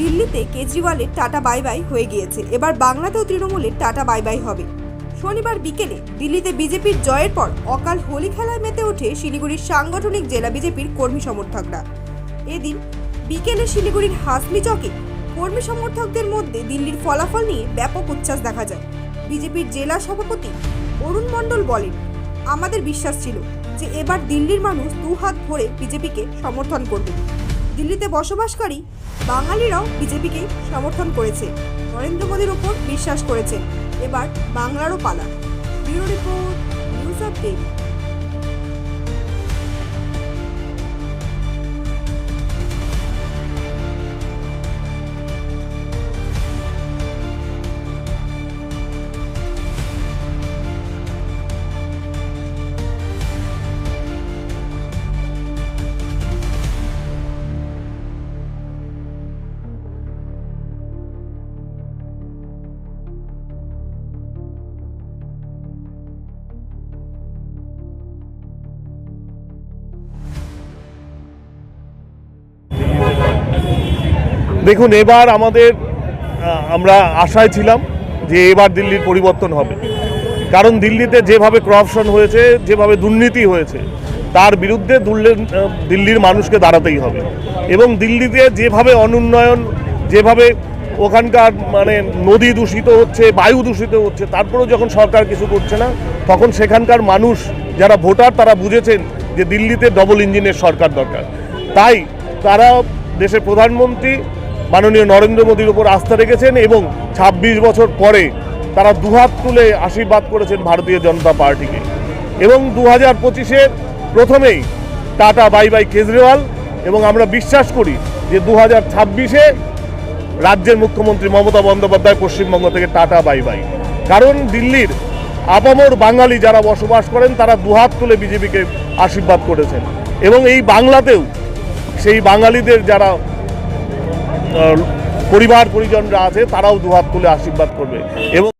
দিল্লিতে কেজরিওয়ালের tata bye bye হয়ে গিয়েছে। এবার বাংলাতেও তৃণমূলের টাটা বাই বাই হবে। শনিবার বিকেলে দিল্লিতে বিজেপির জয়ের পর অকাল হোলি খেলায় মেতে ওঠে শিলিগুড়ির সাংগঠনিক জেলা বিজেপির কর্মী সমর্থকরা। এদিন বিকেলে শিলিগুড়ির হাসমি চকে কর্মী সমর্থকদের মধ্যে দিল্লির ফলাফল নিয়ে ব্যাপক উচ্ছ্বাস দেখা যায়। বিজেপির জেলা সভাপতি অরুণ মণ্ডল বলেন, আমাদের বিশ্বাস ছিল যে এবার দিল্লির মানুষ দু হাত ভরে বিজেপিকে সমর্থন করবে। দিল্লিতে বসবাসকারী বাঙালিরাও বিজেপিকে সমর্থন করেছে। নরেন্দ্র মোদীর ওপর বিশ্বাস করেছে এবার বাংলারও পালা। Bureau report, news update. দেখুন, এবার আমাদের আমরা আশায় ছিলাম যে এবার দিল্লির পরিবর্তন হবে। কারণ দিল্লিতে যেভাবে করাপশন হয়েছে, যেভাবে দুর্নীতি হয়েছে, তার বিরুদ্ধে দুল্লে- দিল্লির মানুষকে দাঁড়াতেই হবে। এবং দিল্লিতে যেভাবে অনুন্নয়ন, যেভাবে ওখানকার মানে নদী দূষিত হচ্ছে, বায়ু দূষিত হচ্ছে, তারপরেও যখন সরকার কিছু করছে না, তখন সেখানকার মানুষ, যারা ভোটার, তারা বুঝেছেন যে দিল্লিতে ডবল ইঞ্জিনের সরকার দরকার। তাই তারা দেশের প্রধানমন্ত্রী মাননীয় নরেন্দ্র মোদীর উপর আস্থা রেখেছেন এবং ২৬ বছর পরে তারা দুহাত তুলে আশীর্বাদ করেছেন ভারতীয় জনতা পার্টিকে। এবং দু হাজার পঁচিশের প্রথমেই টাটা, বাই বাই কেজরিওয়াল এবং আমরা বিশ্বাস করি যে দু হাজার ছাব্বিশে রাজ্যের মুখ্যমন্ত্রী মমতা বন্দ্যোপাধ্যায় পশ্চিমবঙ্গ থেকে টাটা, বাই বাই। কারণ দিল্লির আপামর বাঙালি যারা বসবাস করেন, তারা দুহাত তুলে বিজেপিকে আশীর্বাদ করেছেন। এবং এই বাংলাতেও সেই বাঙালিদের যারা পরিবার পরিজনরা আছে তারাও দুহাত তুলে আশীর্বাদ করবে। এবং